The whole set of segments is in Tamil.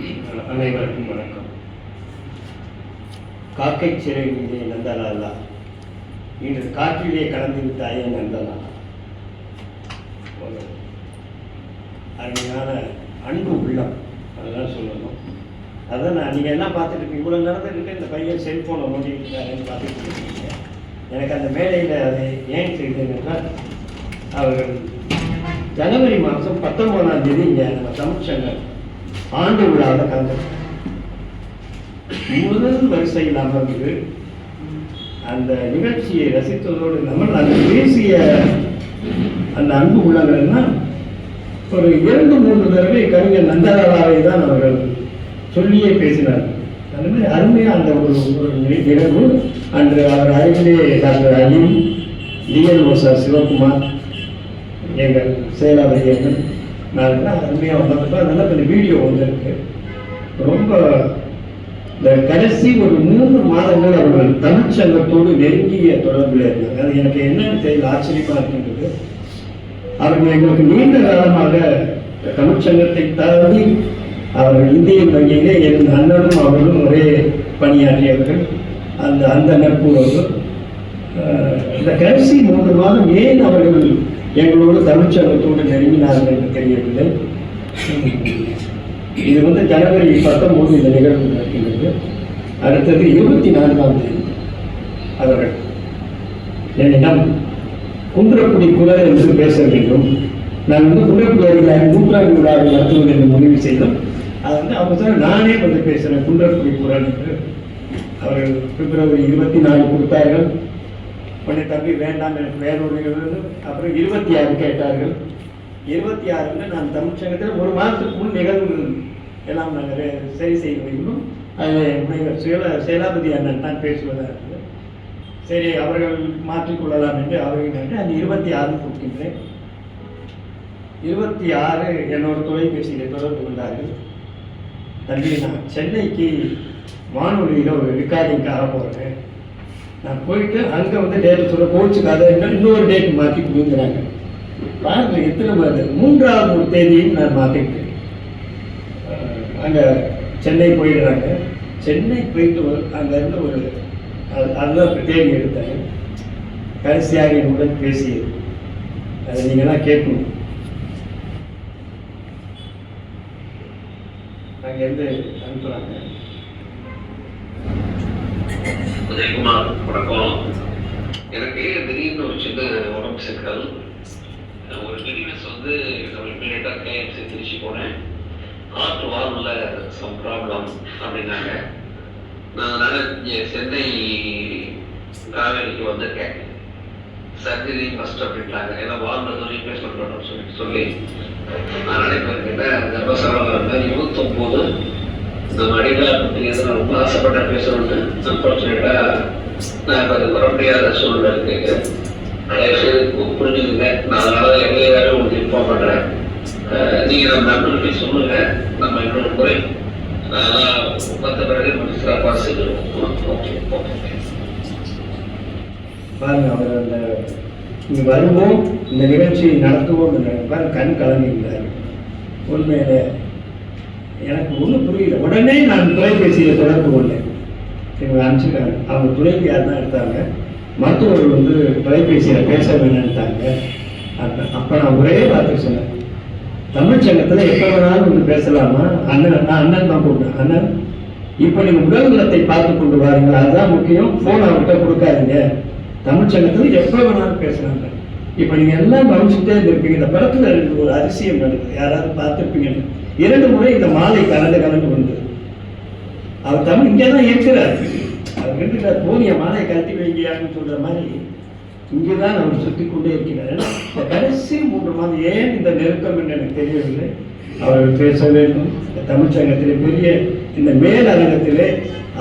அனைவருக்கும் வணக்கம். காக்கை சிறையிலே நந்தலாலா. இன்று காற்றிலே கலந்து விட்டாயே நந்தலாலா. ஒரு அருமையான அன்பு உள்ளம் அதெல்லாம் சொல்லணும். அதான் நான் நீங்கள் என்ன பார்த்துட்டு இருக்கீங்க. இவ்வளோ நடந்துக்கிட்டு இந்த பையன் செல்ஃபோனை நோண்டிட்டு இருக்காருன்னு பார்த்துட்டு இருக்கீங்க. எனக்கு அந்த மேடையில் அதை ஏன் செய்தேன் என்றால் அவர்கள் ஜனவரி மாதம் பத்தொன்பதாம் தேதி இங்கே நம்ம தமிழ்ச்சங்கம் ஆண்டு விழாவில் கலந்துருக்கேன் முதல் வரிசையில் அமர்ந்து அந்த நிகழ்ச்சியை ரசித்ததோடு இல்லாமல் அந்த பேசிய அந்த அன்பு உள்ளவர்கள்னா ஒரு இரண்டு மூன்று தடவை கவிஞர் நந்தலாலாவை தான் அவர்கள் சொல்லியே பேசினார். அதுமாதிரி அருமையாக அந்த ஒரு ஒரு நிகழ்வு. அன்று அவர் அருகிலே டாக்டர் அலீம் டிஎல் ஓசார் சிவகுமார் எங்கள் செயலாளர் நல்லா அருமையாக வந்தப்போ நல்ல கொஞ்சம் வீடியோ வந்திருக்கு. ரொம்ப இந்த கடைசி ஒரு மூன்று மாதங்கள் அவர்கள் தமிழ் சங்கத்தோடு நெருங்கிய தொடர்பில் இருந்தாங்க. அது எனக்கு என்னன்னு தெரியல ஆச்சரியமாக இருக்கின்றது. அவர்கள் எங்களுக்கு நீண்ட காலமாக தமிழ் சங்கத்தை தாண்டி அவர்கள் இந்திய வங்கியிலே என் அண்ணனும் அவர்களும் ஒரே பணியாற்றியவர்கள். அந்த அந்த நட்புறவு அஹ், இந்த கடைசி மூன்று மாதம் ஏன் அவர்கள் எங்களோட தமிழ் சங்கத்தோடு நெருங்கினார்கள் என்று தெரியவில்லை. இது வந்து ஜனவரி பத்தொம்போது இந்த நிகழ்வு நடக்கின்றது. அடுத்தது இருபத்தி நான்காம் தேதி அவர்கள் என்னிடம் குன்றக்குடி குரல் என்று பேச வேண்டும். நான் வந்து குன்றக்குடி அருகில் நூற்றாண்டு விழாவை நடத்துவது என்று முடிவு செய்தோம். அது வந்து அவங்க சொன்ன நானே வந்து பேசுகிறேன் குன்றக்குடி குரல் என்று. அவர்கள் பிப்ரவரி இருபத்தி நாலு கொடுத்தார்கள். உடனே தம்பி வேண்டாம் எனக்கு வேற ஒரு அப்புறம் இருபத்தி ஆறு கேட்டார்கள். இருபத்தி ஆறுல நான் தமிழ் சங்கத்தில் ஒரு மாதத்துக்கு முன் நிகழ்வுகள் எல்லாம் நாங்கள் சரி செய்ய வைக்கணும். அதில் முனைவர் சுயல சேலாபதி அண்ணன் தான் பேசுவதாக இருந்தது சரி அவர்கள் மாற்றிக்கொள்ளலாம் என்று அவர்கள் நன்றி அந்த இருபத்தி ஆறு கொடுக்கின்றேன் இருபத்தி ஆறு என்னோட தொலைபேசியில் தொடர்பு கொண்டார்கள். தம்பி நான் சென்னைக்கு வானொலியில் ஒரு ரெக்கார்டிங்காக போகிறேன் நான் போயிட்டு அங்கே வந்து டேட் சொல்ல கோச்சுக்காத இன்னொரு டேட் மாற்றி கொடுக்குறாங்க. பாருங்க எத்தனை மாதிரி மூன்றாவது ஒரு தேதியும் நான் மாற்றிட்டேன் அங்கே சென்னை போயிடுறாங்க. சென்னை போயிட்டு அங்கேருந்து ஒரு அது- அதுதான் தேதி எடுத்தாங்க கடைசியாக என்னுடன் பேசியது. அதை நீங்களாம் கேட்கணும். அங்கேருந்து அனுப்புகிறாங்க உதயகுமார் வணக்கம் எனக்கு திடீர்னு ஒரு சின்ன உடம்பு சிக்கல். ஒரு டெலிவரிஸ் வந்து இமீடியட்டாக கேஎம்சி திருச்சி போனேன். ஹார்ட் வால்வில் சம் ப்ராப்ளம் அப்படின்னாங்க. நான் அதனால் இங்கே சென்னை காவேரிக்கு வந்திருக்கேன். சர்ஜரி ஃபஸ்ட் அப்படின்ட்டாங்க. ஏன்னா வால்வில் ரீப்ளேஸ்மெண்ட் பண்ணணும்னு சொல்லி சொல்லி. அதனால் இப்போ கிட்ட கர்ப்பசரம் இருந்தால் இருபத்தொம்போது நம்ம அடிக்கலா பற்றி எதுவும் ரொம்ப ஆசைப்பட்ட பேசணும்னு அன்பார்ச்சுனேட்டா நான் இப்போ அது வர முடியாத சூழ்நிலை கேட்குறேன் தயவுசெய்து பு- புரிஞ்சுக்குங்க. நான் அதனால எங்கே வேற உங்களுக்கு இன்ஃபார்ம் பண்ணுறேன் நீங்கள் நம்ம நண்பர்களுக்கு சொல்லுங்க. நம்ம இன்னொரு முறை அதெல்லாம் மற்ற பிறகு நம்ம சிறப்பாக செய்துருவோம். Okay okay. பாருங்க அவர் அந்த இங்கே வருவோம் இந்த நிகழ்ச்சியை நடத்துவோம் பாருங்க கண் கலந்து உண்மையில எனக்கு ஒன்றும் புரியல. உடனே நான் தொலைபேசியில் தொடர்பு கொண்டேன். எங்களை அனுப்பிச்சிருக்காங்க. அவங்க துணைவியார் தான் எடுத்தாங்க மருத்துவர்கள் வந்து தொலைபேசியில் பேச வேணும்ட்டாங்க அப்ப அப்போ நான் ஒரே வார்த்தை சொன்னேன். தமிழ்ச்சங்கத்தில் எப்போ வேணாலும் வந்து பேசலாமா? அண்ணன் நான் அண்ணன் தான் கூப்பிட்டேன் அண்ணன் இப்போ நீங்கள் உடல் நலத்தை பார்த்து கொண்டு வாருங்கள். அதுதான் முக்கியம். ஃபோன் அவர்கிட்ட கொடுக்காதீங்க. தமிழ்ச்சங்கத்தில் எப்போ வேணாலும் பேசலாங்க இப்போ நீங்கள் எல்லாம் கவனிச்சுட்டே இருந்திருப்பீங்க. இந்த படத்தில் இருக்கு ஒரு அதிசயம் நடக்குது யாராவது பார்த்துருப்பீங்க இரண்டு முறை இந்த மாலை கலந்து கலந்து கொண்டு. அவர் தமிழ் இங்கே தான் இருக்கிறார் அவர் இருக்கிறார் போனிய மாலை கழட்டி வைங்கயான்னு சொல்ற மாதிரி இங்கே தான் அவர் சுற்றி கொண்டே இருக்கிறார். ஏன்னா, இந்த கடைசி மூன்று மாதம் ஏன் இந்த நெருக்கம் என்று எனக்கு தெரியவில்லை. அவர் பேச வேண்டும் இந்த தமிழ்ச்சங்கத்திலே பெரிய இந்த மேல் அரங்கத்திலே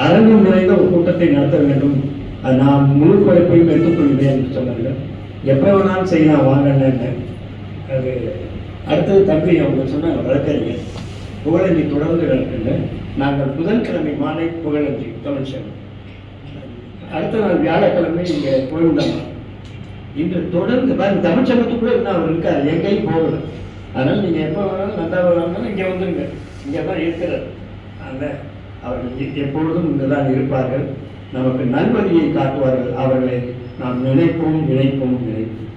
அரங்கம் நிறைந்த ஒரு கூட்டத்தை நடத்த வேண்டும். நான் முழு குறைப்பையும் எடுத்துக்கொள்கிறேன் என்று சொன்னார்கள். எப்போ வேணாலும் செய்யலாம் வாங்கன்னு அது அடுத்தது தம்பி அவங்க சொன்னாங்க வழக்கறிஞர் புகழஞ்சி தொடர்ந்து நடக்குங்க நாங்கள் புதன்கிழமை மாலை புகழஞ்சி தமிழ் அடுத்த நாள் வியாழக்கிழமை இங்கே போயிருந்தாங்க இன்று தொடர்ந்து பாருங்க தமிழ் சங்கத்துக்குள்ள இன்னும் அவர் இருக்கார் எங்கேயும் போகல. அதனால் நீங்கள் எப்போ வேணாலும் நல்லா வேணாலும் இங்கே வந்துருங்க. இங்கே தான் இருக்கிறார். அதனால் அவர்கள் எப்பொழுதும் இங்கே தான் இருப்பார்கள். நமக்கு நல்வழியை காட்டுவார்கள். அவர்களை நாம் நினைப்போம் நினைப்போம் நினைப்போம்.